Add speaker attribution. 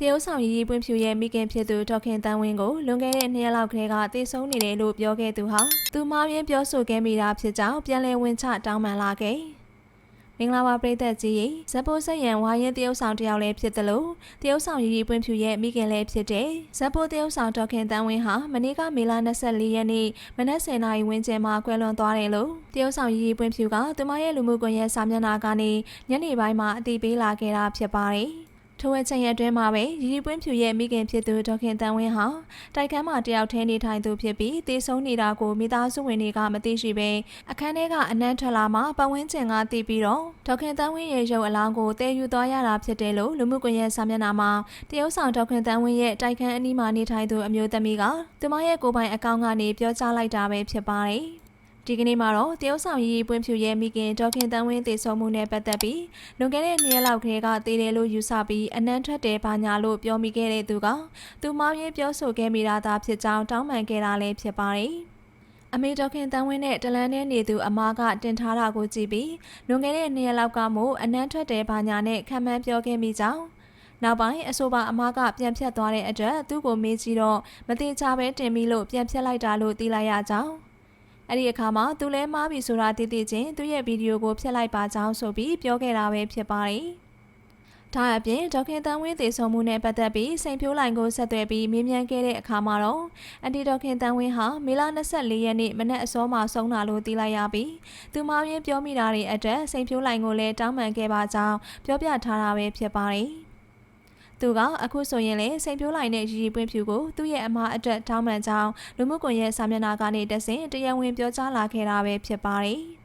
Speaker 1: တရုတ်ဆောင်ရီရီပွင့်ဖြူရဲ့မိခင်ဖြစ်သူဒေါက်ခင်တန်းဝင်းကိုလွန်ခဲ့တဲ့နှစ်ရက်လောက်ကလေးကတေဆုံးနေတယ်လို့ပြောခဲ့သူဟာသူမှားရင်းပြောဆိုခဲ့မိတာဖြစ်ကြောင်းပြန်လည်ဝင်ချတောင်းပန်လာခဲ့မင်္ဂလာပါပရိသတ်ကြီးရေဇက်ပိုးဆက်ရန်ဝါရင်တရုတ်ဆောင်တယောက်လည်းဖြစ်တယ်လို့တရုတ်ဆောင်ရီရီပွင့်ဖြူရဲ့မိခင်လည်းဖြစ်တဲ့ဇက်ပိုးတရုတ်ဆောင်ဒေါက်ခင်တန်းဝင်းဟာမနေ့ကမေလ24ရက်နေ့မနက်10:00နာရီဝန်းကျင်မှာကွယ်လွန်သွားတယ်လို့တရုတ်ဆောင်ရီရီပွင့်ဖြူကသူမရဲ့လူမှုကွန်ရက်စာမျက်နှာကနေညနေပိုင်းမှာအတည်ပြုလာခဲ့တာဖြစ်ပါတယ် ထိုဝက်ချက်ရက်အတွင်းမှာပဲရီရီပွင့်ဖြူရဲ့မိခင်ဖြစ်သူဒေါက်ခင်တန်းဝင်းဟာတိုက်ခန်းမှာတယောက်ထဲနေထိုင်သူဖြစ်ပြီးတေဆုံးနေတာကိုမိသားစုဝင်တွေကမသိရှိပဲအခန်းထဲကအနမ်းထွက်လာမှပတ်ဝန်းကျင်ကသိပြီးတော့ဒေါက်ခင်တန်းဝင်းရဲ့ရုပ်အလောင်းကိုတည်ယူသွားရတာဖြစ်တယ်လို့လူမှုကွန်ရက်စာမျက်နှာမှာတရုတ်ဆောင်ဒေါက်ခင်တန်းဝင်းရဲ့တိုက်ခန်းအနီးမှာနေထိုင်သူအမျိုးသမီးကသူမရဲ့ကိုယ်ပိုင်အကောင့်ကနေပြောကြားလိုက်တာပဲဖြစ်ပါတယ် ဒီကနေ့မှာတော့တရုတ်ဆောင်ရီရီပွင့်ဖြူရဲ့မိခင်ဒေါက်ခင်တန်းဝင်းတည်ဆုံမှုနဲ့ပတ်သက်ပြီးလွန်ခဲ့တဲ့နှစ်ရက်လောက်ကလေးကတည်တယ်လို့ယူဆပြီးအနမ်းထွက်တယ်ဘာညာလို့ပြောမိခဲ့တဲ့သူကသူမောင်းရင်းပြောဆိုခဲ့မိတာသာဖြစ်ကြောင်းတောင်းပန်ခဲ့တာလည်းဖြစ်ပါတယ်။အမေဒေါက်ခင်တန်းဝင်းနဲ့တလန်းနဲ့နေသူအမားကတင်ထားတာကိုကြည့်ပြီးလွန်ခဲ့တဲ့နှစ်ရက်လောက်ကမို့အနမ်းထွက်တယ်ဘာညာနဲ့ခံမှန်းပြောခဲ့မိကြောင်းနောက်ပိုင်းအဆိုပါအမားကပြန်ဖြတ်သွားတဲ့အတွက်သူ့ကိုမေးကြည့်တော့မသေးချပဲတင်ပြီးလို့ပြန်ဖြတ်လိုက်တာလို့သိလိုက်ရကြောင်း အဲ့ဒီအခါမှာသူလဲမားပြီဆိုတာတည်တည်ချင်းသူ့ရဲ့ဗီဒီယိုကိုဖျက်လိုက်ပါကြောင်းဆိုပြီးပြောခဲ့တာပဲဖြစ်ပါတယ်။ဒါအပြင်ဒေါက်ခင်တန်းဝင်းသေဆုံးမှုနဲ့ပတ်သက်ပြီးစိန်ဖြိုးလိုင်ကိုဆက်သွယ်ပြီးမေးမြန်းခဲ့တဲ့အခါမှာတော့အန်တီဒေါက်ခင်တန်းဝင်းဟာမေလ24ရက်နေ့မနက်အစောမှာဆုံးတာလို့သိလိုက်ရပြီးသူမောင်းရင်းပြောမိတာတွေအတွက်စိန်ဖြိုးလိုင်ကိုလည်းတောင်းပန်ခဲ့ပါကြောင်းပြောပြထားတာပဲဖြစ်ပါတယ်။ သူကအခုဆိုရင်လည်းစိန်ပြိုးလိုက်တဲ့ရီရီပွင့်ဖြူကိုသူ့ရဲ့အမားအတွက်တောင်းပန်ကြောင်းလူမှုကွန်ရက်စာမျက်နှာကနေတဆင့်တရားဝင်ပြောကြားလာခဲ့တာပဲဖြစ်ပါတယ်။